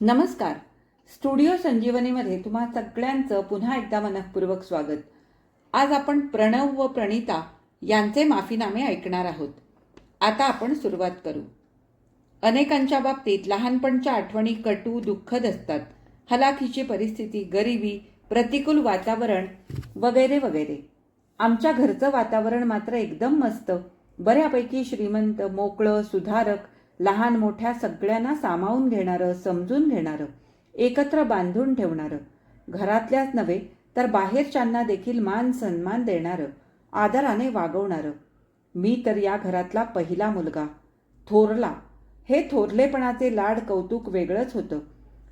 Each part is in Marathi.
नमस्कार. स्टुडिओ संजीवनीमध्ये तुम्हा सगळ्यांचं पुन्हा एकदा मनपूर्वक स्वागत. आज आपण प्रणव व प्रणिता यांचे माफीनामे ऐकणार आहोत. आता आपण सुरुवात करू. अनेकांच्या बाबतीत लहानपणच्या आठवणी कटू दुःखद असतात. हलाखीची परिस्थिती गरिबी प्रतिकूल वातावरण वगैरे वगैरे. आमच्या घरचं वातावरण मात्र एकदम मस्त. बऱ्यापैकी श्रीमंत मोकळं सुधारक लहान मोठ्या सगळ्यांना सामावून घेणारं समजून घेणारं एकत्र बांधून ठेवणारं. घरातल्याच नव्हे तर बाहेरच्यांना देखील मान सन्मान देणारं आदराने वागवणारं. मी तर या घरातला पहिला मुलगा. थोरला. हे थोरलेपणाचे लाड कौतुक वेगळंच होतं.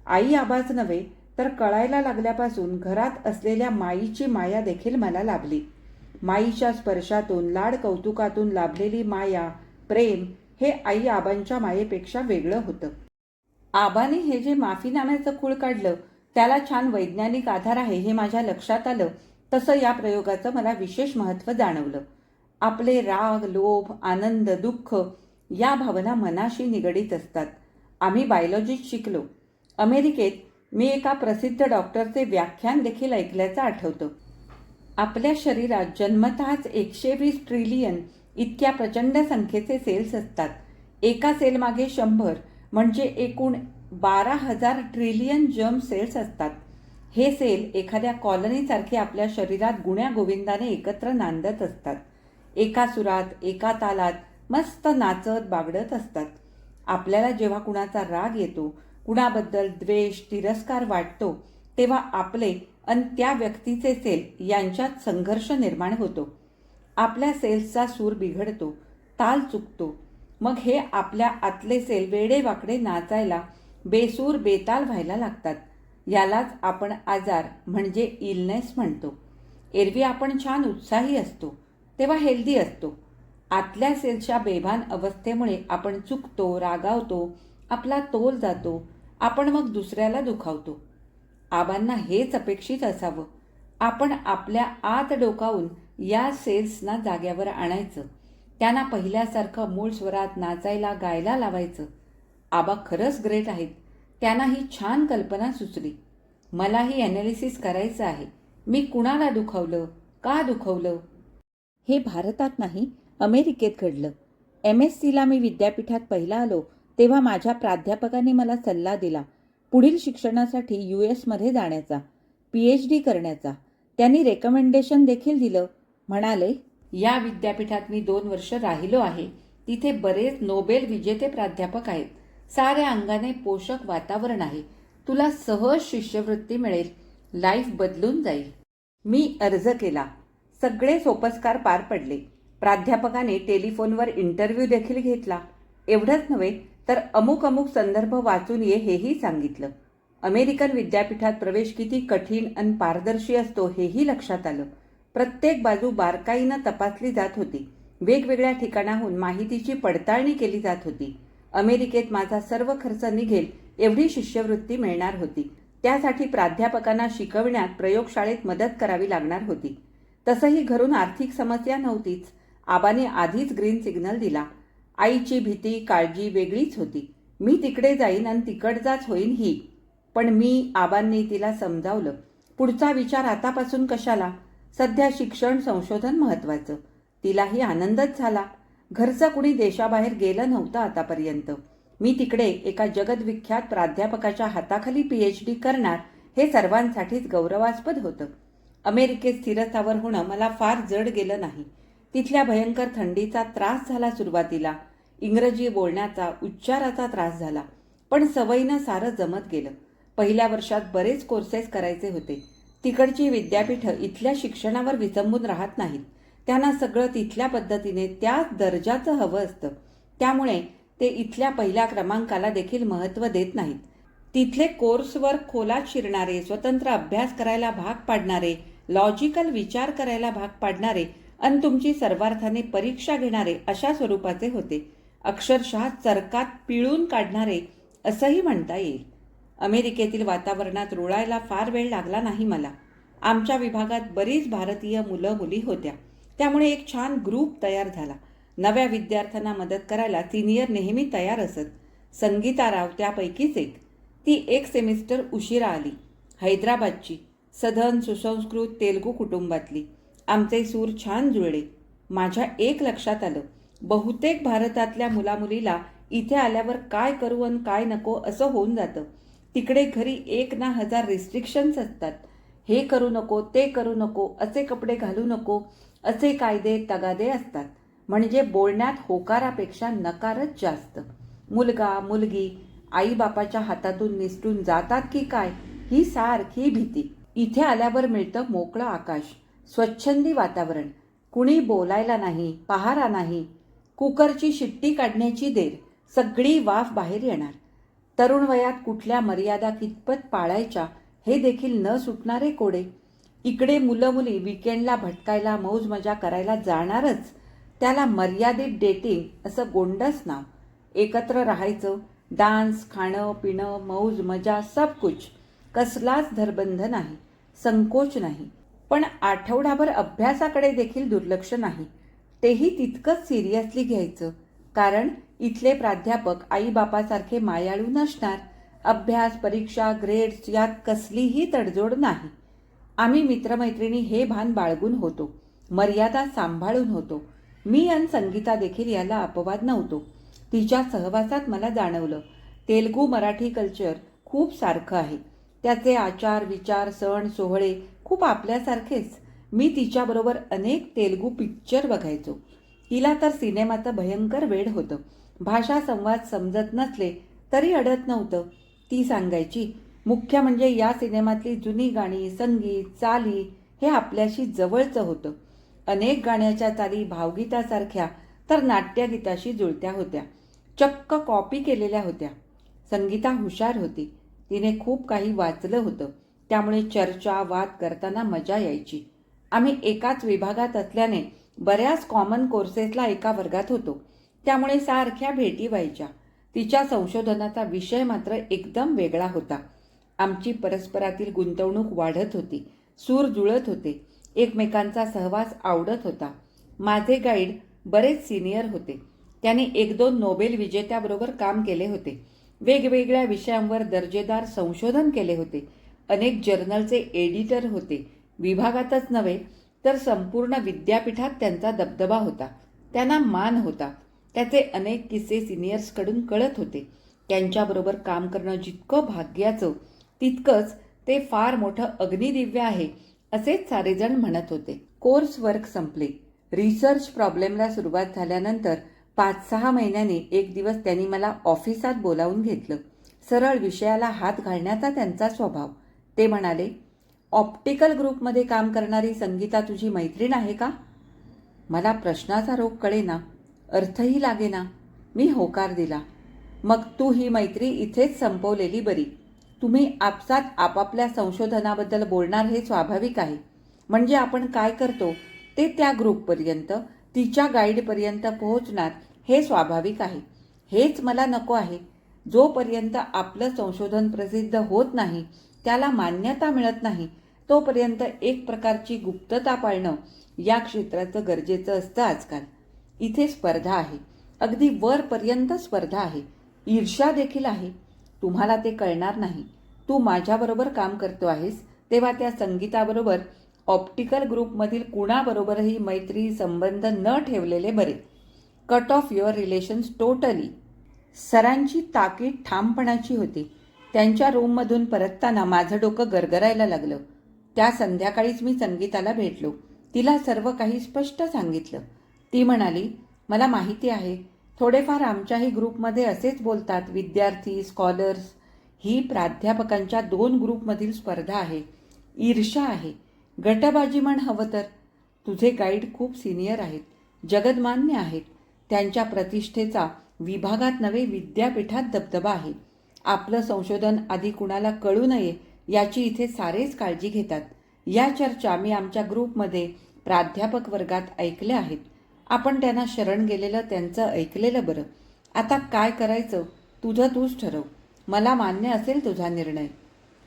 आई आबाच नव्हे तर कळायला लागल्यापासून घरात असलेल्या माईची माया देखील मला लाभली. माईच्या स्पर्शातून लाड कौतुकातून लाभलेली माया प्रेम हे आई आबांच्या मायेपेक्षा वेगळं होतं. आबाने हे जे माफीनाम्याचं खूळ काढलं त्याला छान वैज्ञानिक आधार आहे हे माझ्या लक्षात आलं तसं या प्रयोगाचं मला विशेष महत्त्व जाणवलं. आपले राग लोभ आनंद दुःख या भावना मनाशी निगडीत असतात. आम्ही बायोलॉजीत शिकलो. अमेरिकेत मी एका प्रसिद्ध डॉक्टरचे व्याख्यान देखील ऐकल्याचं आठवतं. आपल्या शरीरात जन्मतःच एकशे वीस ट्रिलियन इतक्या प्रचंड संख्येचे सेल्स असतात. एका सेलमागे शंभर म्हणजे एकूण बारा हजार ट्रिलियन जर्म सेल्स असतात. हे सेल एखाद्या कॉलनीसारखे आपल्या शरीरात गुण्यागोविंदाने एकत्र नांदत असतात. एका सुरात एका तालात मस्त नाचत बागडत असतात. आपल्याला जेव्हा कुणाचा राग येतो कुणाबद्दल द्वेष तिरस्कार वाटतो तेव्हा आपले आणि त्या व्यक्तीचे सेल यांच्यात संघर्ष निर्माण होतो. आपल्या सेल्सचा सूर बिघडतो ताल चुकतो. मग हे आपल्या आतले सेल वेडेवाकडे नाचायला बेसूर बेताल व्हायला लागतात. यालाच आपण आजार म्हणजे इलनेस म्हणतो. एरवी आपण छान उत्साही असतो तेव्हा हेल्दी असतो. आतल्या सेल्सच्या बेभान अवस्थेमुळे आपण चुकतो रागावतो आपला तोल जातो आपण मग दुसऱ्याला दुखावतो. आबांना हेच अपेक्षित असावं. आपण आपल्या आत डोकावून या सेल्सना जाग्यावर आणायचं. त्यांना पहिल्यासारखं मूळ स्वरात नाचायला गायला लावायचं. आबा खरंच ग्रेट आहेत. त्यांना ही छान कल्पना सुचली. मलाही ॲनालिसिस करायचं आहे. मी कुणाला दुखवलं? का दुखवलं? हे भारतात नाही अमेरिकेत घडलं. एम एस सीला मी विद्यापीठात पहिला आलो तेव्हा माझ्या प्राध्यापकांनी मला सल्ला दिला पुढील शिक्षणासाठी यू एसमध्ये जाण्याचा पी एच डी करण्याचा. त्यांनी रेकमेंडेशन देखील दिलं म्हणाले या विद्यापीठात मी दोन वर्ष राहिलो आहे. तिथे बरेच नोबेल विजेते प्राध्यापक आहेत. साऱ्या अंगाने पोषक वातावरण आहे. तुला सहज शिष्यवृत्ती मिळेल. लाईफ बदलून जाईल. मी अर्ज केला. सगळे सोपस्कार पार पडले. प्राध्यापकाने टेलिफोनवर इंटरव्ह्यू देखील घेतला. एवढंच नव्हे तर अमुक अमुक संदर्भ वाचून ये हेही सांगितलं. अमेरिकन विद्यापीठात प्रवेश किती कठीण आणि पारदर्शी असतो हेही लक्षात आलं. प्रत्येक बाजू बारकाईनं तपासली जात होती. वेगवेगळ्या ठिकाणाहून माहितीची पडताळणी केली जात होती. अमेरिकेत माझा सर्व खर्च निघेल एवढी शिष्यवृत्ती मिळणार होती. त्यासाठी प्राध्यापकांना शिकवण्यात प्रयोगशाळेत मदत करावी लागणार होती. तसंही घरून आर्थिक समस्या नव्हतीच. आबाने आधीच ग्रीन सिग्नल दिला. आईची भीती काळजी वेगळीच होती. मी तिकडे जाईन आणि तिकडचाच होईन ही. पण मी आबांनी तिला समजावलं. पुढचा विचार आतापासून कशाला? सध्या शिक्षण संशोधन महत्त्वाचं. तिलाही आनंदच झाला. घरचं कुणी देशाबाहेर गेलं नव्हतं आतापर्यंत. मी तिकडे एका जगदविख्यात प्राध्यापकाच्या हाताखाली पी एच डी करणार हे सर्वांसाठीच गौरवास्पद होतं. अमेरिकेत स्थिरस्थावर होणं मला फार जड गेलं नाही. तिथल्या भयंकर थंडीचा त्रास झाला सुरुवातीला. इंग्रजी बोलण्याचा उच्चाराचा त्रास झाला. पण सवयीनं सारं जमत गेलं. पहिल्या वर्षात बरेच कोर्सेस करायचे होते. तिकडची विद्यापीठं इथल्या शिक्षणावर विसंबून राहत नाहीत. त्यांना सगळं तिथल्या पद्धतीने त्याच दर्जाचं हवं असतं. त्यामुळे ते इथल्या पहिल्या क्रमांकाला देखील महत्त्व देत नाहीत. तिथले कोर्सवर खोलात शिरणारे स्वतंत्र अभ्यास करायला भाग पाडणारे लॉजिकल विचार करायला भाग पाडणारे आणि तुमची सर्वार्थाने परीक्षा घेणारे अशा स्वरूपाचे होते. अक्षरशः चरकात पिळून काढणारे असंही म्हणता येईल. अमेरिकेतील वातावरणात रुळायला फार वेळ लागला नाही मला. आमच्या विभागात बरीच भारतीय मुलं मुली होत्या. त्यामुळे एक छान ग्रुप तयार झाला. नव्या विद्यार्थ्यांना मदत करायला सिनियर नेहमी तयार असत. संगीताराव त्यापैकीच एक. ती एक सेमिस्टर उशिरा आली. हैदराबादची. सधन सुसंस्कृत तेलगू कुटुंबातली. आमचे सूर छान जुळले. माझ्या एक लक्षात आलं. बहुतेक भारतातल्या मुलामुलीला इथे आल्यावर काय करू आणि काय नको असं होऊन जातं. तिकडे घरी एक ना हजार रिस्ट्रिक्शन्स असतात. हे करू नको ते करू नको असे कपडे घालू नको असे कायदे तगादे असतात. म्हणजे बोलण्यात होकारापेक्षा नकारच जास्त. मुलगा मुलगी आईबापाच्या हातातून निसटून जातात की काय? ही सारखी भीती. इथे आल्यावर मिळतं मोकळं आकाश स्वच्छंदी वातावरण. कुणी बोलायला नाही पहारा नाही. कुकरची शिट्टी काढण्याची देर. सगळी वाफ बाहेर येणार. तरुण वयात कुठल्या मर्यादा कितपत पाळायच्या हे देखील न सुटणारे कोडे. इकडे मुलं मुली विकेंडला भटकायला मौज मजा करायला जाणारच. त्याला मर्यादित डेटिंग असं गोंडस नाव. एकत्र राहायचं डान्स खाणं पिणं मौज मजा सब कुछ. कसलाच धरबंध नाही संकोच नाही. पण आठवडाभर अभ्यासाकडे देखील दुर्लक्ष नाही. तेही तितकंच सिरियसली घ्यायचं. कारण इथले प्राध्यापक आईबापासारखे मायाळू नसणार. अभ्यास परीक्षा ग्रेड्स यात कसलीही तडजोड नाही. आम्ही मित्रमैत्रिणी हे भान बाळगून होतो. मर्यादा सांभाळून होतो. मी आणि संगीता देखील याला अपवाद नव्हतो. तिच्या सहवासात मला जाणवलं तेलगू मराठी कल्चर खूप सारखं आहे. त्याचे आचार विचार सण सोहळे खूप आपल्यासारखेच. मी तिच्याबरोबर अनेक तेलगू पिक्चर बघायचो. तिला तर सिनेमाचं भयंकर वेड होतं. भाषा संवाद समजत नसले तरी अडत नव्हतं. ती सांगायची मुख्य म्हणजे या सिनेमातली जुनी गाणी संगीत चाली हे आपल्याशी जवळचं होतं. अनेक गाण्याच्या चाली भावगीतासारख्या तर नाट्यगीताशी जुळत्या होत्या. चक्क कॉपी केलेल्या होत्या. संगीता हुशार होती. तिने खूप काही वाचलं होतं. त्यामुळे चर्चा वाद करताना मजा यायची. आम्ही एकाच विभागात असल्याने बऱ्याच कॉमन कोर्सेसला एका वर्गात होतो. त्यामुळे सारख्या भेटी व्हायच्या. तिच्या संशोधनाचा विषय मात्र एकदम वेगळा होता. आमची परस्परातील गुंतवणूक वाढत होती. सूर जुळत होते. एकमेकांचा सहवास आवडत होता. माझे गाईड बरेच सिनियर होते. त्याने एक दोन नोबेल विजेत्याबरोबर काम केले होते. वेगवेगळ्या विषयांवर दर्जेदार संशोधन केले होते. अनेक जर्नलचे एडिटर होते. विभागातच नव्हे तर संपूर्ण विद्यापीठात त्यांचा दबदबा होता. त्यांना मान होता. त्याचे अनेक किस्से सिनियर्सकडून कळत होते. त्यांच्याबरोबर काम करणं जितकं भाग्याचं तितकंच ते फार मोठं अग्निदिव्य आहे असेच सारेजण म्हणत होते. कोर्स वर्क संपले. रिसर्च प्रॉब्लेमला सुरुवात झाल्यानंतर पाच सहा महिन्यांनी एक दिवस त्यांनी मला ऑफिसात बोलावून घेतलं. सरळ विषयाला हात घालण्याचा त्यांचा स्वभाव. ते म्हणाले ऑप्टिकल ग्रुपमध्ये काम करणारी संगीता तुझी मैत्रीण आहे का? मला प्रश्नाचा रोग कळेना. अर्थही लागेना. मी होकार दिला. मग तू ही मैत्री इथेच संपवलेली बरी. तुम्ही आपसात आपापल्या संशोधनाबद्दल बोलणार हे स्वाभाविक आहे. म्हणजे आपण काय करतो? ते त्या ग्रुपपर्यंत तिच्या गाईडपर्यंत पोहोचणार हे स्वाभाविक आहे. हेच मला नको आहे. जोपर्यंत आपलं संशोधन प्रसिद्ध होत नाही त्याला मान्यता मिळत नाही तोपर्यंत एक प्रकारची गुप्तता पाळणं या क्षेत्राचं गरजेचं असतं आजकाल. इथे स्पर्धा आहे. अगदी वरपर्यंत स्पर्धा आहे. ईर्ष्या देखील आहे. तुम्हाला ते कळणार नाही. तू माझ्याबरोबर काम करतो आहेस तेव्हा त्या संगीताबरोबर ऑप्टिकल ग्रुपमधील कुणाबरोबरही मैत्री संबंध न ठेवलेले बरे. Cut off your relations totally सरांची ताकीद ठामपणाची होती. त्यांच्या रूममधून परतताना माझं डोकं गरगरायला लागलं. त्या संध्याकाळीच मी संगीताला भेटलो. तिला सर्व काही स्पष्ट सांगितलं. ती म्हणाली मला माहिती आहे थोडेफार आमच्याही ग्रुपमध्ये असेच बोलतात विद्यार्थी स्कॉलर्स. ही प्राध्यापकांच्या दोन ग्रुपमधील स्पर्धा आहे. ईर्षा आहे. गटबाजी म्हण हवं तर. तुझे गाईड खूप सिनियर आहेत. जगदमान्य आहेत. त्यांच्या प्रतिष्ठेचा विभागात नव्हे विद्यापीठात दबदबा आहे. आपलं संशोधन आधी कुणाला कळू नये याची इथे सारेच काळजी घेतात. या चर्चा मी आमच्या ग्रुपमध्ये प्राध्यापक वर्गात ऐकल्या आहेत. आपण त्यांना शरण गेलेलं त्यांचं ऐकलेलं बरं. आता काय करायचं? तुझं तूच ठरव. मला मान्य असेल तुझा निर्णय.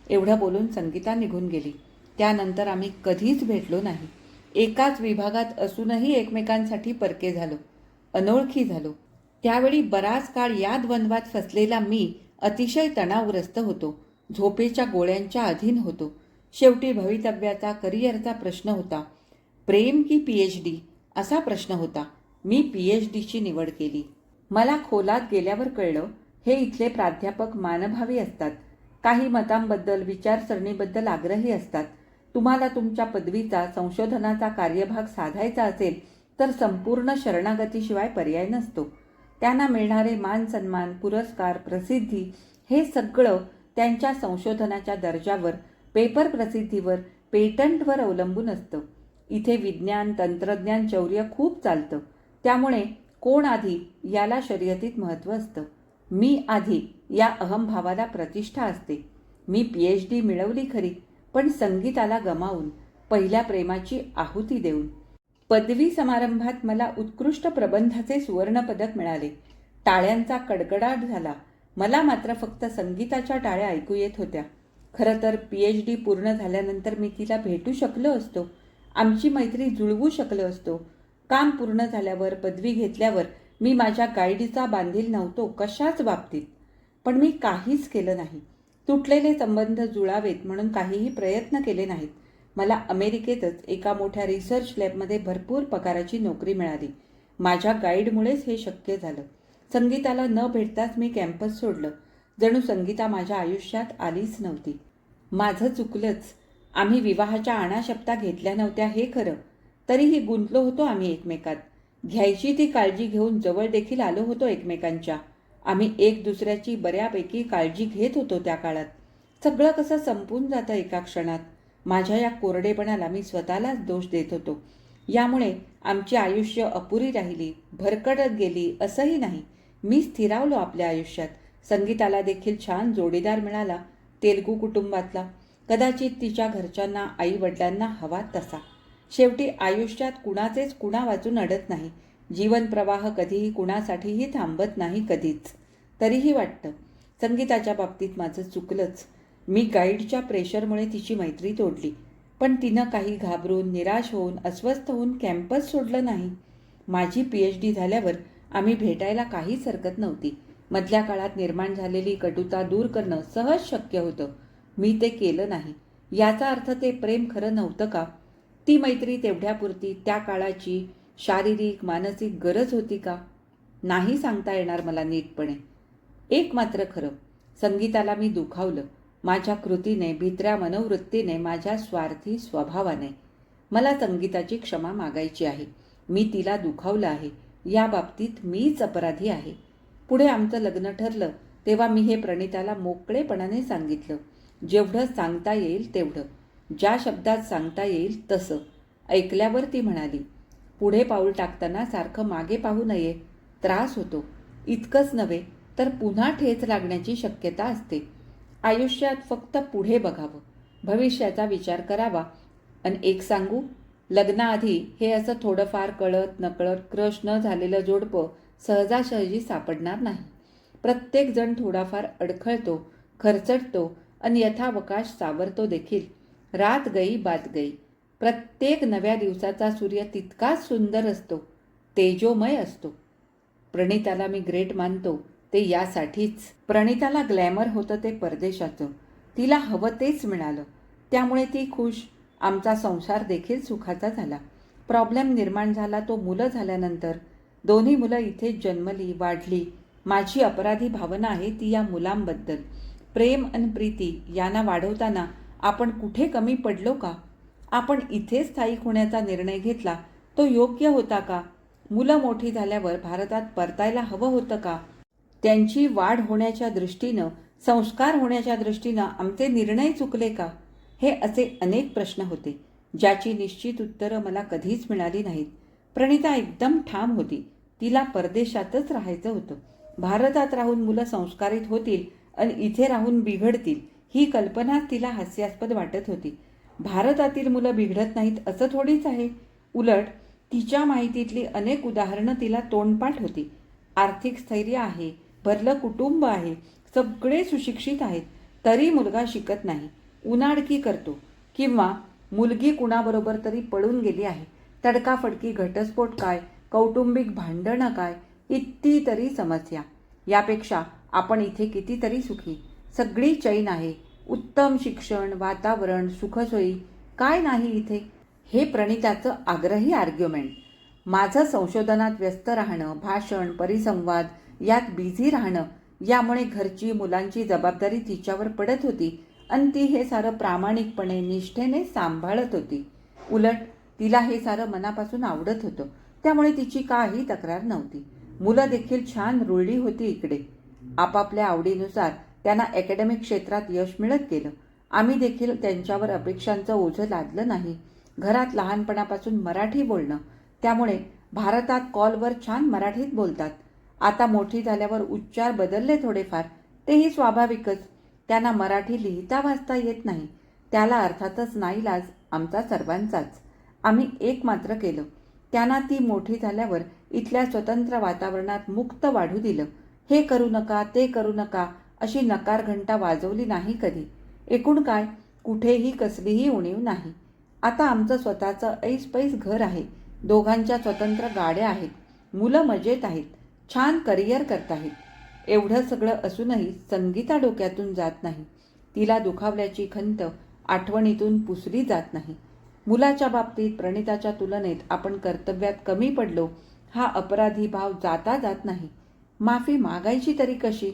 एवढं बोलून संगीता निघून गेली. त्यानंतर आम्ही कधीच भेटलो नाही. एकाच विभागात असूनही एकमेकांसाठी परके झालो. अनोळखी झालो. त्यावेळी बराच काळ या द्वंद्वात फसलेला मी अतिशय तणावग्रस्त होतो. झोपेच्या गोळ्यांच्या अधीन होतो. शेवटी भवितव्याचा करिअरचा प्रश्न होता. प्रेम की पी एच डी असा प्रश्न होता. मी पी एच डीची निवड केली. मला खोलात गेल्यावर कळलं हे इथले प्राध्यापक मानभावी असतात. काही मतांबद्दल विचारसरणीबद्दल आग्रही असतात. तुम्हाला तुमच्या पदवीचा संशोधनाचा कार्यभाग साधायचा असेल तर संपूर्ण शरणागतीशिवाय पर्याय नसतो. त्यांना मिळणारे मान सन्मान पुरस्कार प्रसिद्धी हे सगळं त्यांच्या संशोधनाच्या दर्जावर पेपर प्रसिद्धीवर पेटंटवर अवलंबून असतं. इथे विज्ञान तंत्रज्ञान शौर्य खूप चालतं. त्यामुळे कोण आधी याला शर्यतीत महत्त्व असतं? मी आधी या अहमभावाला प्रतिष्ठा असते. मी पी एच डी मिळवली खरी पण संगीताला गमावून पहिल्या प्रेमाची आहुती देऊन. पदवी समारंभात मला उत्कृष्ट प्रबंधाचे सुवर्णपदक मिळाले. टाळ्यांचा कडकडाट झाला. मला मात्र फक्त संगीताच्या टाळ्या ऐकू येत होत्या. खरं तर पी एच डी पूर्ण झाल्यानंतर मी तिला भेटू शकलो असतो. आमची मैत्री जुळवू शकलो असतो. काम पूर्ण झाल्यावर पदवी घेतल्यावर मी माझ्या गाईडीचा बांधील नव्हतो कशाच बाबतीत. पण मी काहीच केलं नाही. तुटलेले संबंध जुळावेत म्हणून काहीही प्रयत्न केले नाहीत. मला अमेरिकेतच एका मोठ्या रिसर्च लॅबमध्ये भरपूर पगाराची नोकरी मिळाली. माझ्या गाईडमुळेच हे शक्य झालं. संगीताला न भेटताच मी कॅम्पस सोडलं. जणू संगीता माझ्या आयुष्यात आलीच नव्हती. माझं चुकलंच आम्ही विवाहाच्या आणाशप्ता घेतल्या नव्हत्या हे खरं. तरीही गुंतलो होतो आम्ही एकमेकात. घ्यायची ती काळजी घेऊन जवळ देखील आलो होतो एकमेकांच्या. आम्ही एक दुसऱ्याची बऱ्यापैकी काळजी घेत होतो त्या काळात. सगळं कसं संपून जातं एका क्षणात. माझ्या या कोरडेपणाला मी स्वतःलाच दोष देत होतो. यामुळे आमची आयुष्य अपुरी राहिली भरकडत गेली असंही नाही. मी स्थिरावलो आपल्या आयुष्यात. संगीताला देखील छान जोडीदार मिळाला तेलगू कुटुंबातला. कदाचित तिच्या घरच्यांना आई वडिलांना हवा तसा. शेवटी आयुष्यात कुणाचेच कुणा वाचून अडत नाही. जीवन प्रवाह कधीही कुणासाठीही थांबत नाही कधीच. तरीही वाटतं संगीताच्या बाबतीत माझं चुकलंच. मी गाईडच्या प्रेशरमुळे तिची मैत्री तोडली. पण तिनं काही घाबरून निराश होऊन अस्वस्थ होऊन कॅम्पस सोडलं नाही. माझी पी एच डी झाल्यावर आम्ही भेटायला काहीच हरकत नव्हती. मधल्या काळात निर्माण झालेली कटुता दूर करणं सहज शक्य होतं. मी ते केलं नाही. याचा अर्थ ते प्रेम खरं नव्हतं का? ती मैत्री तेवढ्यापुरती त्या काळाची शारीरिक मानसिक गरज होती का? नाही सांगता येणार मला नीटपणे. एक मात्र खरं संगीताला मी दुखावलं. माझ्या कृतीने भित्र्या मनोवृत्तीने माझ्या स्वार्थी स्वभावाने. मला संगीताची क्षमा मागायची आहे. मी तिला दुखावलं आहे. या बाबतीत मीच अपराधी आहे. पुढे आमचं लग्न ठरलं तेव्हा मी हे प्रणिताला मोकळेपणाने सांगितलं. जेवढं सांगता येईल तेवढं. ज्या शब्दात सांगता येईल तसं. ऐकल्यावर ती म्हणाली पुढे पाऊल टाकताना सारखं मागे पाहू नये. त्रास होतो. इतकंच नव्हे तर पुन्हा ठेच लागण्याची शक्यता असते. आयुष्यात फक्त पुढे बघावं. भविष्याचा विचार करावा. आणि एक सांगू लग्नाआधी हे असं थोडंफार कळत नकळत क्रश न झालेलं जोडपं सहजासहजी सापडणार नाही. प्रत्येकजण थोडाफार अडखळतो खरचटतो आणि यथावकाश सावरतो देखील. रात गई बात गई. प्रत्येक नव्या दिवसाचा सूर्य तितकाच सुंदर असतो तेजोमय असतो. प्रणिताला मी ग्रेट मानतो ते यासाठीच. प्रणिताला ग्लॅमर होतं ते परदेशाचं. तिला हवं तेच मिळालं. त्यामुळे ती खुश. आमचा संसार देखील सुखाचा झाला. प्रॉब्लेम निर्माण झाला तो मुलं झाल्यानंतर. दोन्ही मुलं इथेच जन्मली वाढली. माझी अपराधी भावना आहे ती या मुलांबद्दल. प्रेम आणि प्रीती यांना वाढवताना आपण कुठे कमी पडलो का? आपण इथे स्थायिक होण्याचा निर्णय घेतला तो योग्य होता का? मुलं मोठी झाल्यावर भारतात परतायला हवं होतं का? त्यांची वाढ होण्याच्या दृष्टीनं संस्कार होण्याच्या दृष्टीनं आमचे निर्णय चुकले का? हे असे अनेक प्रश्न होते ज्याची निश्चित उत्तरं मला कधीच मिळाली नाहीत. प्रणिता एकदम ठाम होती. तिला परदेशातच राहायचं होतं. भारतात राहून मुलं संस्कारित होतील आणि इथे राहून बिघडतील ही कल्पनाच तिला हास्यास्पद वाटत होती. भारतातील मुलं बिघडत नाहीत असं थोडीच आहे. उलट तिच्या माहितीतली अनेक उदाहरणं तिला तोंडपाठ होती. आर्थिक स्थैर्य आहे भरलं कुटुंब आहे सगळे सुशिक्षित आहेत तरी मुलगा शिकत नाही उनाडकी करतो किंवा मुलगी कुणाबरोबर तरी पळून गेली आहे. तडकाफडकी घटस्फोट काय कौटुंबिक भांडणं काय इतकी तरी समस्या. यापेक्षा आपण इथे कितीतरी सुखी. सगळी चैन आहे. उत्तम शिक्षण वातावरण सुखसोयी. काय नाही इथे? हे प्रणिताचं आग्रही आर्ग्युमेंट माझं संशोधनात व्यस्त राहणं भाषण परिसंवाद यात बिझी राहणं यामुळे घरची मुलांची जबाबदारी तिच्यावर पडत होती आणि ती हे सारं प्रामाणिकपणे निष्ठेने सांभाळत होती. उलट तिला हे सारं मनापासून आवडत होतं. त्यामुळे तिची काही तक्रार नव्हती. मुलं देखील छान रुळली होती इकडे. आपापल्या आवडीनुसार त्यांना अकॅडमिक क्षेत्रात यश मिळत गेलं. आम्ही देखील त्यांच्यावर अपेक्षांचं ओझं लादलं नाही. घरात लहानपणापासून मराठी बोलणं त्यामुळे भारतात कॉलवर छान मराठीत बोलतात. आता मोठी झाल्यावर उच्चार बदलले थोडेफार तेही स्वाभाविकच. त्यांना मराठी लिहिता वाचता येत नाही. त्याला अर्थातच नाईलाज आमचा सर्वांचाच. आम्ही एक मात्र केलं. त्यांना ती मोठी झाल्यावर इथल्या स्वतंत्र वातावरणात मुक्त वाढू दिलं. हे करू नका ते करू नका अशी नकार घंटा वाजवली नाही कधी. एकूण काय? कुठेही कसलीही उणीव नाही. आता आमचं स्वतःचं ऐसपैस घर आहे. दोघांच्या स्वतंत्र गाड्या आहेत. मुलं मजेत आहेत. छान करिअर करत आहेत. एवढं सगळं असूनही संगीता डोक्यातून जात नाही. तिला दुखावल्याची खंत आठवणीतून पुसली जात नाही. मुलाच्या बाबतीत प्रणिताच्या तुलनेत आपण कर्तव्यात कमी पडलो हा अपराधी भाव जाता जात नाही. माफी मागायची तरी कशी?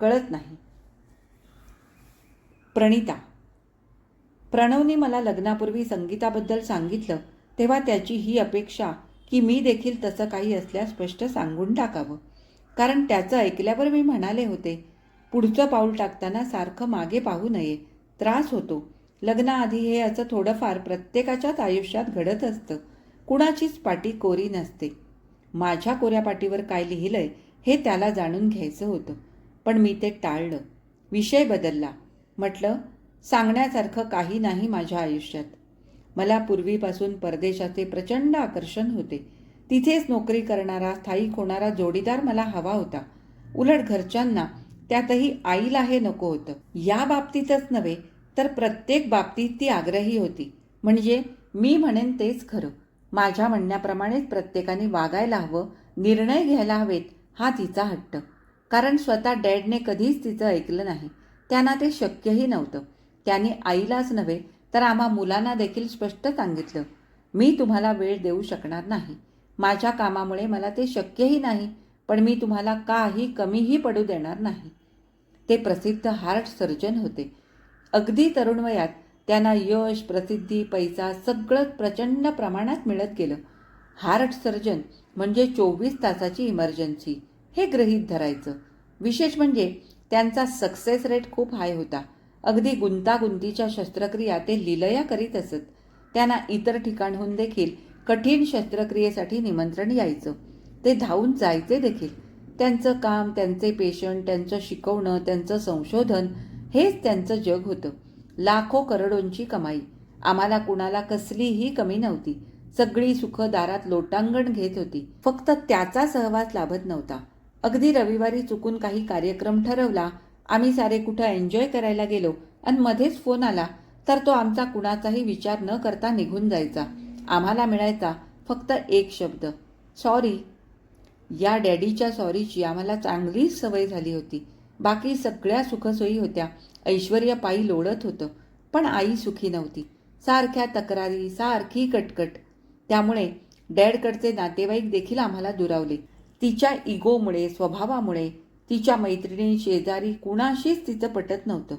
कळत नाही. प्रणिता. प्रणवने मला लग्नापूर्वी संगीताबद्दल सांगितलं तेव्हा त्याची ही अपेक्षा की मी देखील तसं काही असल्यास स्पष्ट सांगून टाकावं. कारण त्याचं ऐकल्यावर मी म्हणाले होते पुढचं पाऊल टाकताना सारखं मागे पाहू नये. त्रास होतो. लग्नाआधी हे असं थोडंफार प्रत्येकाच्याच आयुष्यात घडत असतं. कुणाचीच पाटी कोरी नसते. माझ्या कोऱ्या पाटीवर काय लिहिलंय हे त्याला जाणून घ्यायचं होतं. पण मी ते टाळलं. विषय बदलला. म्हटलं सांगण्यासारखं काही नाही माझ्या आयुष्यात. मला पूर्वीपासून परदेशाचे प्रचंड आकर्षण होते. तिथेच नोकरी करणारा स्थायिक होणारा जोडीदार मला हवा होता. उलट घरच्यांना त्यातही आईला हे नको होतं. या बाबतीतच नव्हे तर प्रत्येक बाबतीत ती आग्रही होती. म्हणजे मी म्हणेन तेच खरं. माझ्या म्हणण्याप्रमाणेच प्रत्येकाने वागायला हवं निर्णय घ्यायला हवेत हा तिचा हट्ट. कारण स्वतः डॅडने कधीच तिचं ऐकलं नाही. त्यांना ते शक्यही नव्हतं. त्यांनी आईलाच नव्हे तर आम्हा मुलांना देखील स्पष्ट सांगितलं मी तुम्हाला वेळ देऊ शकणार नाही. माझ्या कामामुळे मला ते शक्यही नाही पण मी तुम्हाला काही कमीही पडू देणार नाही. ते प्रसिद्ध हार्ट सर्जन होते. अगदी तरुण वयात त्यांना यश प्रसिद्धी पैसा सगळं प्रचंड प्रमाणात मिळत गेलं. हार्ट सर्जन म्हणजे चोवीस तासाची इमर्जन्सी हे गृहीत धरायचं. विशेष म्हणजे त्यांचा सक्सेस रेट खूप हाय होता. अगदी गुंतागुंतीच्या शस्त्रक्रिया ते लिलया करीत असत. त्यांना इतर ठिकाणहून देखील कठीण शस्त्रक्रियेसाठी निमंत्रण यायचं. ते धावून जायचे देखील. त्यांचं काम त्यांचे पेशंट त्यांचं शिकवणं त्यांचं संशोधन हेच त्यांचं जग होतं. लाखो करोडोंची कमाई. आम्हाला कुणाला कसलीही कमी नव्हती. सगळी सुख दारात लोटांगण घेत होती. फक्त त्याचा सहवास लाभत नव्हता. अगदी रविवारी चुकून काही कार्यक्रम ठरवला. आम्ही सारे कुठं एन्जॉय करायला गेलो आणि मध्येच फोन आला तर तो आमचा कुणाचाही विचार न करता निघून जायचा. आम्हाला मिळायचा फक्त एक शब्द सॉरी या डॅडीच्या सॉरीची आम्हाला चांगलीच सवय झाली होती. बाकी सगळ्या सुखसोयी होत्या. ऐश्वर्य पायी लोळत होतं पण आई सुखी नव्हती. सारख्या तक्रारी सारखी कटकट. त्यामुळे डॅडकडचे नातेवाईक देखील आम्हाला दुरावले. तिच्या इगोमुळे स्वभावामुळे तिच्या मैत्रिणी शेजारी कुणाशीच तिचं पटत नव्हतं.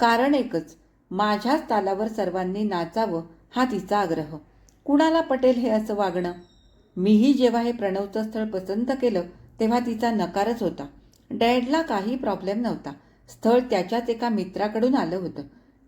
कारण एकच माझ्याच तालावर सर्वांनी नाचावं हा तिचा आग्रह. कुणाला पटेल हे असं वागणं? मीही जेव्हा हे प्रणवचं स्थळ पसंत केलं तेव्हा तिचा नकारच होता. डॅडला काही प्रॉब्लेम नव्हता. स्थळ त्याच्याच एका मित्राकडून आलं होतं.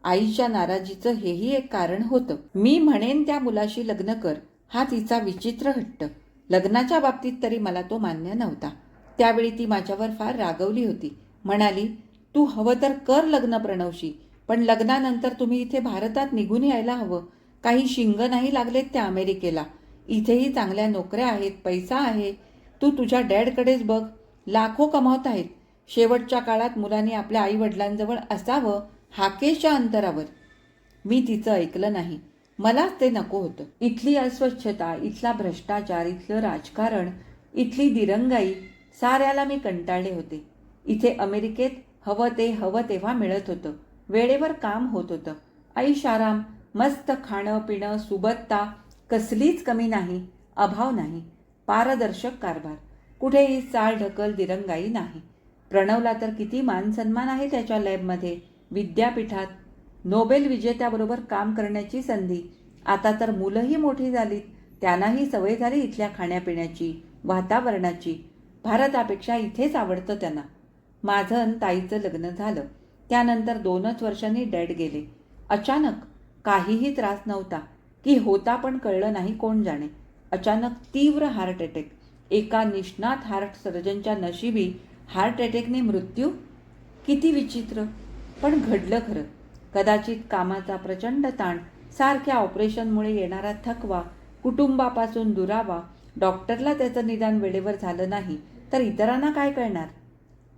आईच्या नाराजीचं हेही एक कारण होतं. मी म्हणेन त्या मुलाशी लग्न कर. हा तिचा विचित्र हट्ट. लग्नाच्या बाबतीत तरी मला तो मान्य नव्हता. त्यावेळी ती माझ्यावर फार रागवली होती. म्हणाली तू हवं तर कर लग्न प्रणवशी पण लग्नानंतर तुम्ही इथे भारतात निघून यायला हवं. काही शिंग नाही लागलेत त्या अमेरिकेला. इथेही चांगल्या नोकऱ्या आहेत पैसा आहे. तू तुझ्या डॅडकडेच बघ. लाखो कमावत आहेत. शेवटच्या काळात मुलांनी आपल्या आईवडिलांजवळ असावं हाकेशच्या अंतरावर. मी तिचं ऐकलं नाही. मलाच ते नको होतं. इथली अस्वच्छता इथला भ्रष्टाचार इथलं राजकारण इथली दिरंगाई साऱ्याला मी कंटाळले होते. इथे अमेरिकेत हवं ते हवं तेव्हा मिळत होतं. वेळेवर काम होत होतं. ऐशाराम मस्त खाणं पिणं सुबत्ता कसलीच कमी नाही अभाव नाही पारदर्शक कारभार. कुठेही चाळ ढकल दिरंगाई नाही. प्रणवला तर किती मान सन्मान आहे त्याच्या लॅबमध्ये? विद्यापीठात नोबेल विजेत्याबरोबर काम करण्याची संधी. आता तर मुलंही मोठी झालीत. त्यांनाही सवय झाली इथल्या खाण्यापिण्याची वातावरणाची. भारतापेक्षा इथेच आवडतं त्यांना. माझं आणि ताईचं लग्न झालं. त्यानंतर दोनच वर्षांनी डॅड गेले. अचानक काहीही त्रास नव्हता. की होता पण कळलं नाही कोण जाणे. अचानक तीव्र हार्ट अटॅक. एका निष्णात हार्ट सर्जनच्या नशिबी हार्ट अटॅकने मृत्यू? किती विचित्र. पण घडलं खरं. कदाचित कामाचा प्रचंड ताण सारख्या ऑपरेशनमुळे येणारा थकवा कुटुंबापासून दुरावा डॉक्टरला त्याचं निदान वेळेवर झालं नाही तर इतरांना काय कळणार?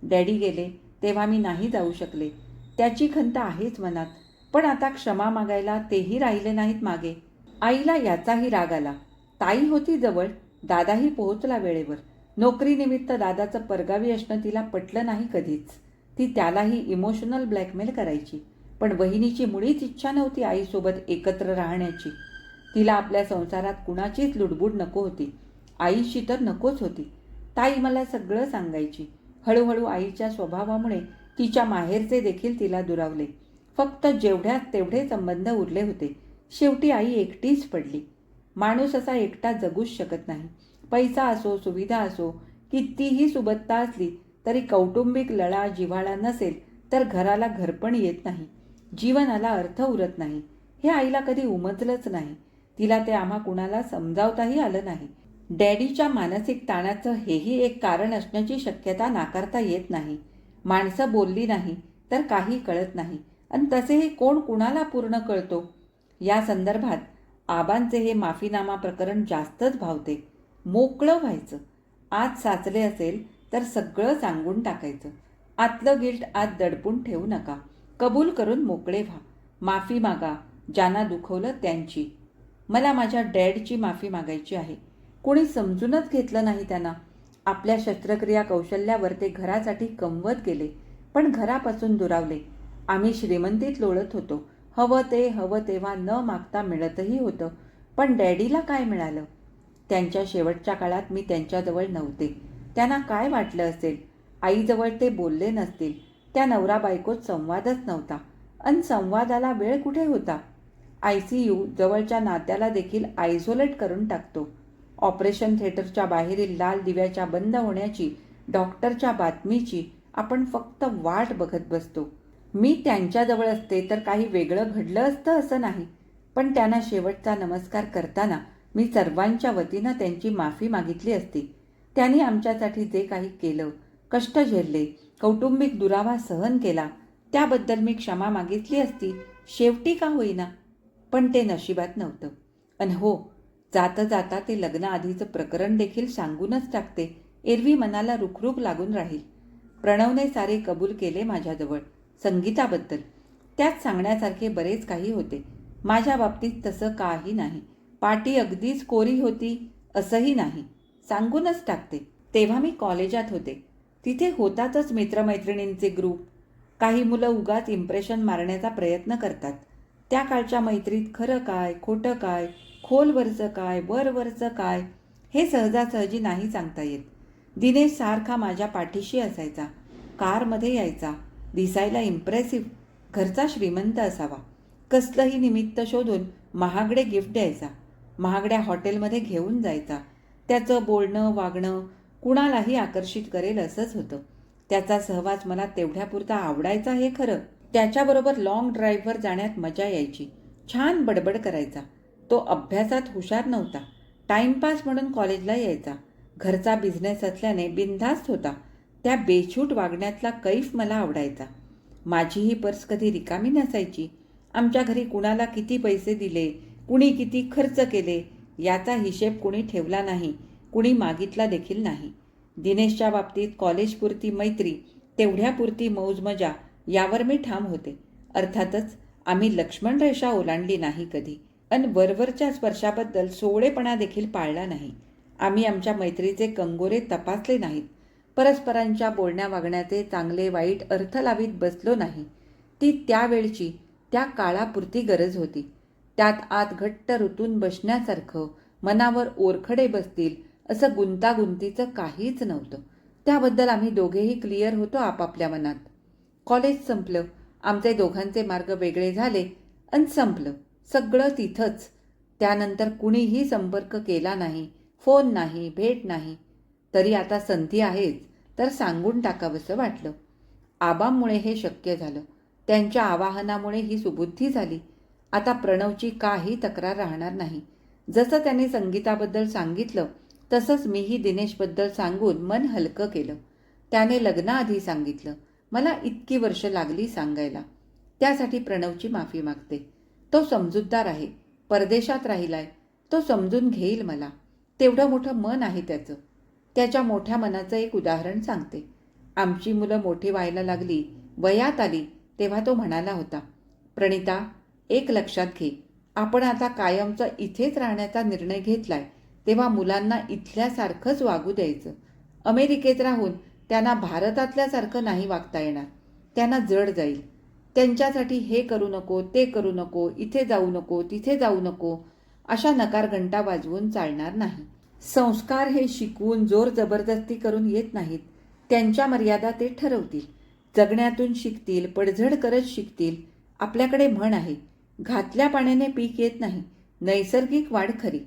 डॅडी गेले तेव्हा मी नाही जाऊ शकले. त्याची खंत आहेच मनात पण आता क्षमा मागायला तेही राहिले नाहीत मागे. आईला याचाही राग आला. ताई होती जवळ दादाही पोहोचला वेळेवर. नोकरीनिमित्त दादाचं परगावी असणं तिला पटलं नाही कधीच. ती त्यालाही इमोशनल ब्लॅकमेल करायची. पण वहिनीची मुळीच इच्छा नव्हती आईसोबत एकत्र राहण्याची. तिला आपल्या संसारात कुणाचीच लुडबुड नको होती. आईशी तर नकोच होती. ताई मला सगळं सांगायची. हळूहळू आईच्या स्वभावामुळे तिच्या माहेरचे देखील तिला दुरावले. फक्त जेवढ्यात तेवढे संबंध उरले होते. शेवटी आई एकटीच पडली. माणूस असा एकटा जगूच शकत नाही. पैसा असो सुविधा असो कितीही सुबत्ता असली तरी कौटुंबिक लळा जिव्हाळा नसेल तर घराला घरपण येत नाही. जीवनाला अर्थ उरत नाही. हे आईला कधी उमजलंच नाही. तिला ते आम्हा कुणाला समजावताही आलं नाही. डॅडीच्या मानसिक ताणाचं हेही एक कारण असण्याची शक्यता नाकारता येत नाही. माणसं बोलली नाही तर काही कळत नाही. आणि तसेही कोण कुणाला पूर्ण कळतो? या संदर्भात आबांचे हे माफीनामा प्रकरण जास्तच भावते. मोकळं व्हायचं. आत साचले असेल तर सगळं सांगून टाकायचं. आतलं गिल्ट आत दडपून ठेवू नका. कबूल करून मोकळे व्हा. माफी मागा. ज्यांना दुखवलं त्यांची. मला माझ्या डॅडची माफी मागायची आहे. कोणी समजूनच घेतलं नाही त्यांना. आपल्या शस्त्रक्रिया कौशल्यावर ते घरासाठी कमवत गेले पण घरापासून दुरावले. आम्ही श्रीमंतीत लोळत होतो. हवं ते हवं तेव्हा न मागता मिळतही होतं. पण डॅडीला काय मिळालं? त्यांच्या शेवटच्या काळात मी त्यांच्याजवळ नव्हते. त्यांना काय वाटलं असेल? आईजवळ ते बोलले नसतील. त्या नवरा बायकोत संवादच नव्हता. अन संवादाला वेळ कुठे होता? आय सी यू जवळच्या नात्याला देखील आयझोलेट करून टाकतो. ऑपरेशन थिएटरच्या बाहेरील लाल दिव्याच्या बंद होण्याची डॉक्टरच्या बातमीची आपण फक्त वाट बघत बसतो. मी त्यांच्याजवळ असते तर काही वेगळं घडलं असतं असं नाही. पण त्यांना शेवटचा नमस्कार करताना मी सर्वांच्या वतीनं त्यांची माफी मागितली असती. त्यांनी आमच्यासाठी जे काही केलं कष्ट झेलले कौटुंबिक दुरावा सहन केला. त्याबद्दल मी क्षमा मागितली असती शेवटी का होईना. पण ते नशिबात नव्हतं. अन हो जाता जाता ते लग्नाआधीचं प्रकरण देखील सांगूनच टाकते. एरवी मनाला रुखरुख लागून राहील. प्रणवने सारे कबूल केले माझ्याजवळ संगीताबद्दल. त्यात सांगण्यासारखे बरेच काही होते. माझ्या बाबतीत तसं काही नाही. पाटी अगदीच कोरी होती असंही नाही. सांगूनच टाकते. तेव्हा मी कॉलेजात होते. तिथे होतातच मित्रमैत्रिणींचे ग्रुप. काही मुलं उगाच इम्प्रेशन मारण्याचा प्रयत्न करतात. त्या काळच्या मैत्रीत खरं काय खोटं काय खोलवरचं काय वरवरचं काय हे सहजासहजी नाही सांगता येत. दिनेश सारखा माझ्या पाठीशी असायचा. कारमध्ये यायचा. दिसायला इम्प्रेसिव्ह घरचा श्रीमंत असावा. कसलंही निमित्त शोधून महागडे गिफ्ट द्यायचा. महागड्या हॉटेलमध्ये घेऊन जायचा. त्याचं बोलणं वागणं कुणालाही आकर्षित करेल असंच होतं. त्याचा सहवास मला तेवढ्यापुरता आवडायचा हे खरं. त्याच्याबरोबर लॉंग ड्राईव्हवर जाण्यात मजा यायची. छान बडबड करायचा. तो अभ्यासात हुशार नव्हता. टाईमपास म्हणून कॉलेजला यायचा. घरचा बिझनेस असल्याने बिनधास्त होता. त्या बेछूट वागण्यातला कैफ मला आवडायचा. माझी ही पर्स कधी रिकामी नसायची. आमच्या घरी कुणाला किती पैसे दिले कुणी किती खर्च केले याचा हिशेब कुणी ठेवला नाही. कुणी मागितला देखील नाही. दिनेशच्या बाबतीत कॉलेजपुरती मैत्री तेवढ्यापुरती मौजमजा यावर मी ठाम होते. अर्थातच आम्ही लक्ष्मण रेषा ओलांडली नाही कधी अन वरवरच्या स्पर्शाबद्दल सोवळेपणा देखील पाळला नाही. आम्ही आमच्या मैत्रीचे कंगोरे तपासले नाहीत. परस्परांच्या बोलण्या वागण्याचे चांगले वाईट अर्थ लावीत बसलो नाही. ती त्यावेळची त्या काळापुरती गरज होती. त्यात आत घट्ट ऋतून बसण्यासारखं मनावर ओरखडे बसतील असं गुंतागुंतीचं काहीच नव्हतं. त्याबद्दल आम्ही दोघेही क्लिअर होतो आपापल्या मनात. कॉलेज संपलं. आमचे दोघांचे मार्ग वेगळे झाले आणि संपलं. सगळं तिथंच. त्यानंतर कुणीही संपर्क केला नाही. फोन नाही भेट नाही. तरी आता संधी आहेच तर सांगून टाकावंसं वाटलं. आबामुळे हे शक्य झालं. त्यांच्या आवाहनामुळे ही सुबुद्धी झाली. आता प्रणवची काही तक्रार राहणार नाही. जसं त्यांनी संगीताबद्दल सांगितलं तसंच मीही दिनेशबद्दल सांगून मन हलकं केलं. त्याने लग्नाआधी सांगितलं मला इतकी वर्ष लागली सांगायला. त्यासाठी प्रणवची माफी मागते. तो समजूतदार आहे. परदेशात राहिलाय. तो समजून घेईल मला. तेवढं मोठं मन आहे त्याचं. त्याच्या मोठ्या मनाचं एक उदाहरण सांगते. आमची मुलं मोठी व्हायला लागली वयात आली तेव्हा तो म्हणाला होता प्रणिता एक लक्षात घे. आपण आता कायमचा इथेच राहण्याचा निर्णय घेतलाय. तेव्हा मुलांना इथल्यासारखंच वागू द्यायचं. अमेरिकेत राहून त्यांना भारतातल्यासारखं नाही वागता येणार. त्यांना जड जाईल. त्यांच्यासाठी हे करू नको ते करू नको इथे जाऊ नको तिथे जाऊ नको अशा नकार घंटा वाजवून चालणार नाही. संस्कार हे शिकवून जोर जबरदस्ती करून येत नाहीत. त्यांच्या मर्यादा ते ठरवतील. जगण्यातून शिकतील पडझड करत शिकतील. आपल्याकडे म्हण आहे घातल्या पाण्याने पीक येत नाही. नैसर्गिक वाढ खरी.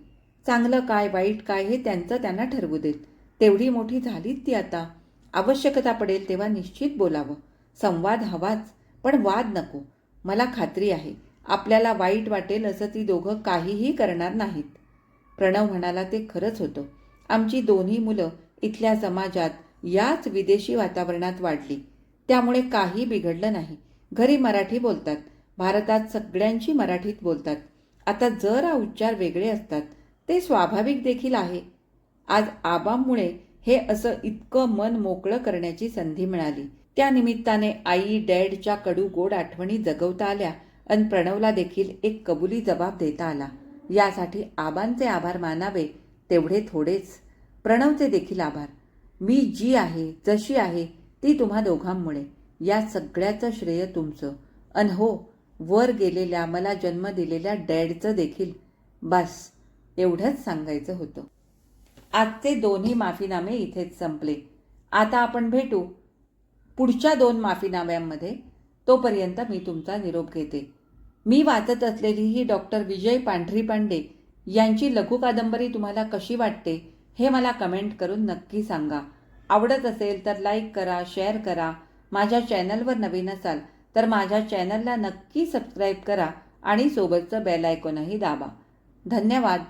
चांगलं काय वाईट काय हे त्यांचं त्यांना ठरवू देत. तेवढी मोठी झालीत ती आता. आवश्यकता पडेल तेव्हा निश्चित बोलावं. संवाद हवाच पण वाद नको. मला खात्री आहे आपल्याला वाईट वाटेल असं ती दोघं काहीही करणार नाहीत. प्रणव म्हणाला ते खरंच होतं. आमची दोन्ही मुलं इथल्या समाजात याच विदेशी वातावरणात वाढली. त्यामुळे काही बिघडलं नाही. घरी मराठी बोलतात. भारतात सगळ्यांची मराठीत बोलतात. आता जरा उच्चार वेगळे असतात. ते स्वाभाविक देखील आहे. आज आबामुळे हे असं इतकं मन मोकळं करण्याची संधी मिळाली. त्या निमित्ताने आई डॅडच्या कडू गोड आठवणी जगवता आल्या अन प्रणवला देखील एक कबुली जबाब देता आला. यासाठी आबांचे आभार मानावे तेवढे थोडेच. प्रणवचे देखील आभार. मी जी आहे जशी आहे ती तुम्हा दोघांमुळे. या सगळ्याचं श्रेय तुमचं. अन हो वर गेलेल्या मला जन्म दिलेल्या डॅडचं देखील. बस. एवढंच सांगायचं होतं. आजचे दोन्ही माफीनामे इथेच संपले. आता आपण भेटू. पुढच्या दोन माफीनाम्यांमध्ये तोपर्यंत मी तुमचा निरोप घेते. मी वाचत असलेली ही डॉक्टर विजय पांढरी पांडे यांची लघु कादंबरी तुम्हाला कशी वाटते हे मला कमेंट करून नक्की सांगा. आवडत असेल तर लाईक करा शेअर करा. माझ्या चॅनलवर नवीन असाल तर माझ्या चॅनलला नक्की सबस्क्राईब करा आणि सोबतचं बेल आयकॉनही दाबा. धन्यवाद.